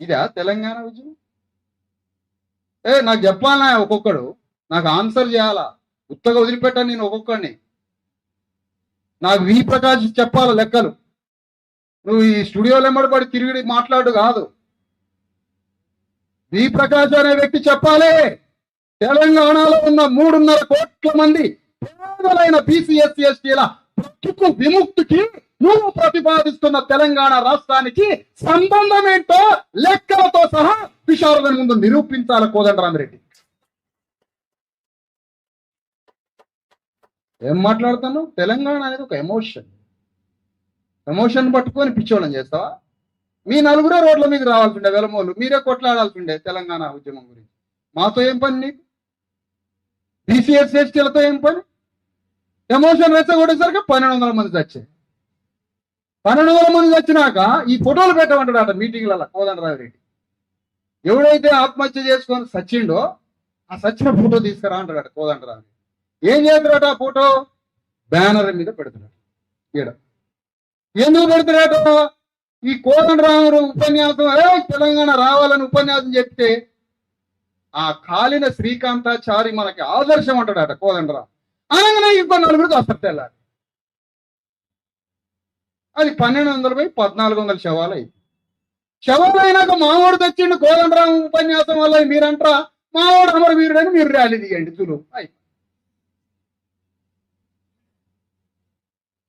ఇదా తెలంగాణ విజయం? ఏ నాకు చెప్పాలా ఒక్కొక్కడు? నాకు ఆన్సర్ చేయాలా? ఉత్తగా వదిలిపెట్టాను నేను ఒక్కొక్కడిని. నాకు వి ప్రకాష్ చెప్పాలి లెక్కలు? నువ్వు ఈ స్టూడియోలో ఎమ్మడబడి తిరిగి మాట్లాడు కాదు. వి ప్రకాష్ అనే వ్యక్తి చెప్పాలి. తెలంగాణలో ఉన్న మూడున్నర కోట్ల మంది పేదలైన బీసీఎస్సీ ఎస్టీల బ్రతుకు విముక్తికి నువ్వు ప్రతిపాదిస్తున్న తెలంగాణ రాష్ట్రానికి సంబంధం ఏంటో లెక్కలతో సహా విశారదని ముందు నిరూపించాలి కోదండరామిరెడ్డి ఏం మాట్లాడుతాను తెలంగాణ అనేది ఒక ఎమోషన్ ఎమోషన్ పట్టుకొని పిచ్చోళ్ళని చేస్తావా? మీ నలుగురే రోడ్ల మీద రావాల్సిండే వెలమోళ్ళు. మీరే కొట్లాడాల్సిండే తెలంగాణ ఉద్యమం గురించి. మాతో ఏం పని నీకు? బీసీఎస్ ఎస్టీలతో ఏం పని? ఎమోషన్ రెచ్చగొట్టేసరికి పన్నెండు వందల మంది చచ్చాయి పన్నెండు వందల మంది వచ్చినాక ఈ ఫోటోలు పెట్టమంటాడట మీటింగ్లలో కోదండరావు రెడ్డి. ఎవడైతే ఆత్మహత్య చేసుకొని సచ్చిండో ఆ సచ్చిన ఫోటో తీసుకురా అంటాడట కోదండరావు ఏం చేస్తాడట ఆ ఫోటో? బ్యానర్ మీద పెడుతున్నాడు ఈడ. ఎందుకు పెడుతున్నాడు? ఈ కోదండరావు ఉపన్యాసం ఏ తెలంగాణ రావాలని ఉపన్యాసం చెప్తే ఆ కాలిన శ్రీకాంతాచారి మనకి ఆదర్శం అంటాడట కోదండరావు. అనగానే ఇంకో నలుగురికి వస్తారు తెల్లారు అది పన్నెండు వందల పోయి పద్నాలుగు వందల శవాలు. అయింది శవాలు అయినాక మావోడు తెచ్చిండు కోదండరాము ఉపన్యాసం వల్ల మీరంటారా మావోడు అమరవీరుడని మీరు ర్యాలీ తీయండి తులు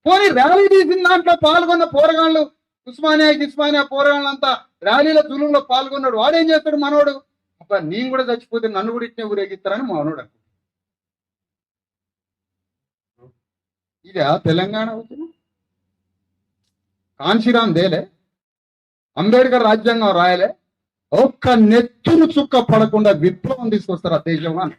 పోనీ ర్యాలీ తీసిన దాంట్లో పాల్గొన్న పోరగాళ్ళు ఉస్మానియా ఉస్మానియా పోరగాళ్ళంతా ర్యాలీలో తులులో పాల్గొన్నాడు. వాడేం చేస్తాడు మనోడు? అబ్బా నేను కూడా చచ్చిపోతే నన్ను కూడా ఇట్నే ఊరేగిస్తారని మనోడు అనుకుంటాడు. ఇదా తెలంగాణ అవుతుంది కాంశీరామ్ దేలే అంబేద్కర్ రాజ్యాంగం రాయలే ఒక్క నెత్తురు చుక్క పడకుండా విప్లవం తీసుకొస్తారు ఆ దేశంలో అని.